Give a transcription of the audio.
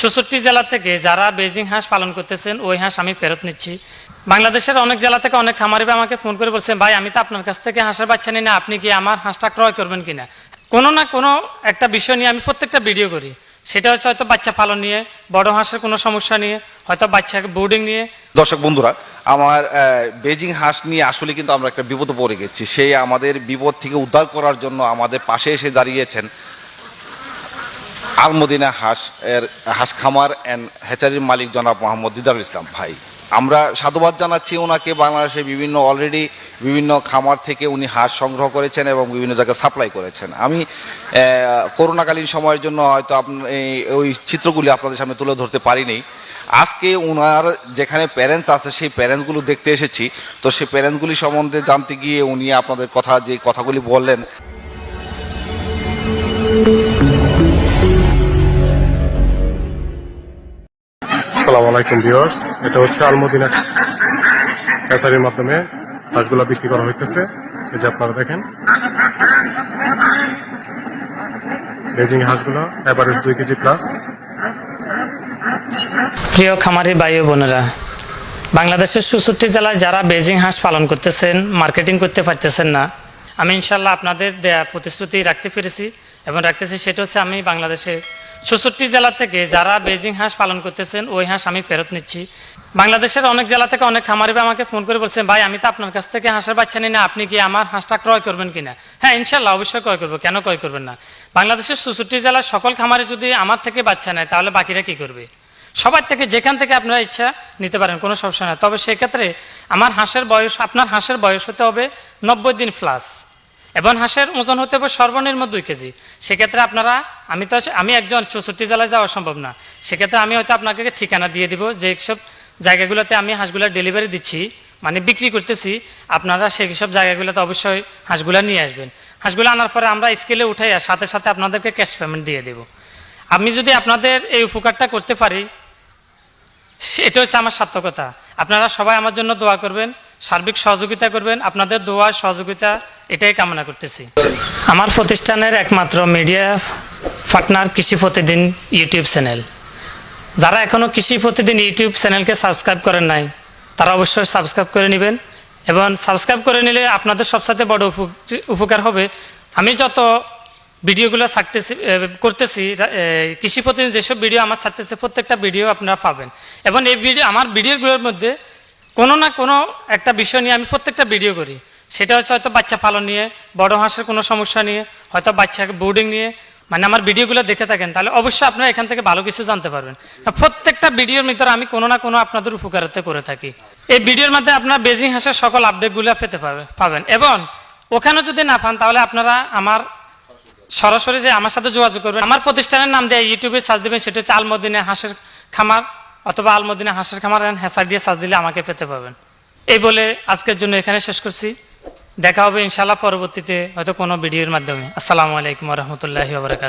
চৌষট্টি জেলা থেকে যারা বেজিং হাঁস পালন করতেছেন, ওই হাঁস আমি ফেরত নিচ্ছি। বাংলাদেশের অনেক জেলা থেকে অনেক খামারি ভাই আমাকে ফোন করে বলছেন, ভাই, আমি তো আপনার কাছ থেকে হাঁসের বাচ্চা নিই না, আপনি কি আমার হাঁসটা ক্রয় করবেন কিনা? কোনো না কোনো একটা বিষয় নিয়ে আমি প্রত্যেকটা ভিডিও করি। সেটা হচ্ছে হয়তো বাচ্চা পালন নিয়ে, বড় হাঁসের কোনো সমস্যা নিয়ে, হয়তো বাচ্চাকে বোর্ডিং নিয়ে। দর্শক বন্ধুরা, আমার বেজিং হাঁস নিয়ে আসলে কিন্তু আমরা একটা বিপদে পড়ে গেছি। সেই আমাদের বিপদ থেকে উদ্ধার করার জন্য আমাদের পাশে এসে দাঁড়িয়েছেন আলমদিনা হাঁস এর, হাঁস খামার অ্যান্ড হ্যাচারির মালিক জনাব মোহাম্মদ দিদারুল ইসলাম ভাই। আমরা সাধুবাদ জানাচ্ছি ওনাকে বাংলাদেশে বিভিন্ন অলরেডি বিভিন্ন খামার থেকে উনি হাঁস সংগ্রহ করেছেন এবং বিভিন্ন জায়গায় সাপ্লাই করেছেন। আমি করোনাকালীন সময়ের জন্য হয়তো আপনি ওই চিত্রগুলি আপনাদের সামনে তুলে ধরতে পারিনি। আজকে ওনার যেখানে প্যারেন্টস আছে, সেই প্যারেন্টসগুলো দেখতে এসেছি। তো সেই প্যারেন্টসগুলি সম্বন্ধে জানতে গিয়ে উনি আপনাদের কথা, যে কথাগুলি বললেন। আসসালামু আলাইকুম, ভিউয়ার্স। এটা হচ্ছে আলমদিনা ক্যাসারির মাধ্যমে হাঁসগুলো বিক্রি করা হইতেছে। এই যে আপনারা দেখেন। বেজিং হাঁসগুলো এভারেজ দুই কেজি প্লাস প্রিয় খামারি ভাই ও বোনেরা, বাংলাদেশের চৌষট্টি জেলায় যারা বেজিং হাঁস পালন করতেছেন মার্কেটিং করতে পারতেছেন না, আমি ইনশাল্লাহ আপনাদের দেয়া প্রতিশ্রুতি রাখতে পেরেছি। এবং রাখতেছি, সেটা হচ্ছে আমি বাংলাদেশে চৌষট্টি জেলা থেকে যারা বেজিং হাঁস পালন করতেছেন, ওই হাঁস আমি ফেরত নিচ্ছি। বাংলাদেশের অনেক জেলা থেকে অনেক খামারি ভাই আমাকে ফোন করে বলছেন, ভাই, আমি তো আপনার কাছ থেকে হাঁসের বাচ্চা নিই না, আপনি কি আমার হাঁসটা ক্রয় করবেন কিনা? হ্যাঁ ইনশাল্লাহ অবশ্যই ক্রয় করব। কেন ক্রয় করবেন না? বাংলাদেশের চৌষট্টি জেলার সকল খামারে যদি আমার থেকে বাচ্চা নেয়, তাহলে বাকিরা কি করবে? সবার থেকে যেখান থেকে আপনারা ইচ্ছা নিতে পারেন, কোনো সমস্যা নেই। তবে সেক্ষেত্রে আমার হাঁসের বয়স, আপনার হাঁসের বয়স হতে হবে নব্বই দিন প্লাস। এবং হাঁসের ওজন হতে হবে সর্বনিম্ন দুই কেজি। সেক্ষেত্রে আপনারা, আমি তো আমি একজন চৌষট্টি জেলায় যাওয়া সম্ভব না। সেক্ষেত্রে আমি হয়তো আপনাকে ঠিকানা দিয়ে দিব যে সব জায়গাগুলোতে আমি হাঁসগুলো ডেলিভারি দিচ্ছি মানে বিক্রি করতেছি। আপনারা সেই সব জায়গাগুলোতে অবশ্যই হাঁসগুলো নিয়ে আসবেন। হাঁসগুলো আনার পরে আমরা স্কেলে উঠাই আর সাথে সাথে আপনাদেরকে ক্যাশ পেমেন্ট দিয়ে দেবো। আমি যদি আপনাদের এই উপকারটা করতে পারি এটা হচ্ছে আমার সার্থকতা। আপনারা সবাই আমার জন্য দোয়া করবেন, সার্বিক সহযোগিতা করবেন। আপনাদের দোয়া সহযোগিতা এটাই কামনা করতেছি। আমার প্রতিষ্ঠানের একমাত্র মিডিয়া পার্টনার কৃষি প্রতিদিন ইউটিউব চ্যানেল যারা এখনও কৃষি প্রতিদিন ইউটিউব চ্যানেলকে সাবস্ক্রাইব করেন নাই, তারা অবশ্যই সাবস্ক্রাইব করে নেবেন এবং সাবস্ক্রাইব করে নিলে আপনাদের সবসাথে বড় উপ- উপকার হবে। আমি যত ভিডিওগুলো ছাড়তেছি করতেছি কৃষি প্রতিদিন যেসব ভিডিও আমার ছাড়তেছে, প্রত্যেকটা ভিডিও আপনারা পাবেন। এবং এই ভিডিও, আমার ভিডিওগুলোর মধ্যে কোনো না কোনো একটা বিষয় নিয়ে আমি প্রত্যেকটা ভিডিও করি। সেটা হচ্ছে হয়তো বাচ্চা পালন নিয়ে, বড় হাঁসের কোনো সমস্যা নিয়ে, হয়তো বাচ্চাকে বোর্ডিং নিয়ে। মানে আমার ভিডিওগুলো দেখে থাকেন, তাহলে অবশ্যই আপনারা এখান থেকে ভালো কিছু জানতে পারবেন। প্রত্যেকটা ভিডিওর ভিতরে আমি কোনো না কোনো আপনাদের উপকারিতা করে থাকি। এই ভিডিওর মধ্যে আপনারা বেজিং হাঁসের সকল আপডেটগুলো পেতে পারবে- পাবেন। এবং ওখানে যদি না পান, তাহলে আপনারা আমার সরাসরি যে আমার সাথে যোগাযোগ করবেন, আমার প্রতিষ্ঠানের নাম দিয়ে ইউটিউবে সার্চ দেবেন, সেটা হচ্ছে আলমদিনে হাঁসের খামার অথবা আলমদিনে হাঁসের খামার হ্যাসার দিয়ে সার্চ দিলে আমাকে পেতে পাবেন এই বলে আজকের জন্য এখানে শেষ করছি। দেখা হবে ইনশাল্লাহ পরবর্তীতে হয়তো কোনো ভিডিওর মাধ্যমে। আসসালামু আলাইকুম রহমতুল্লাহি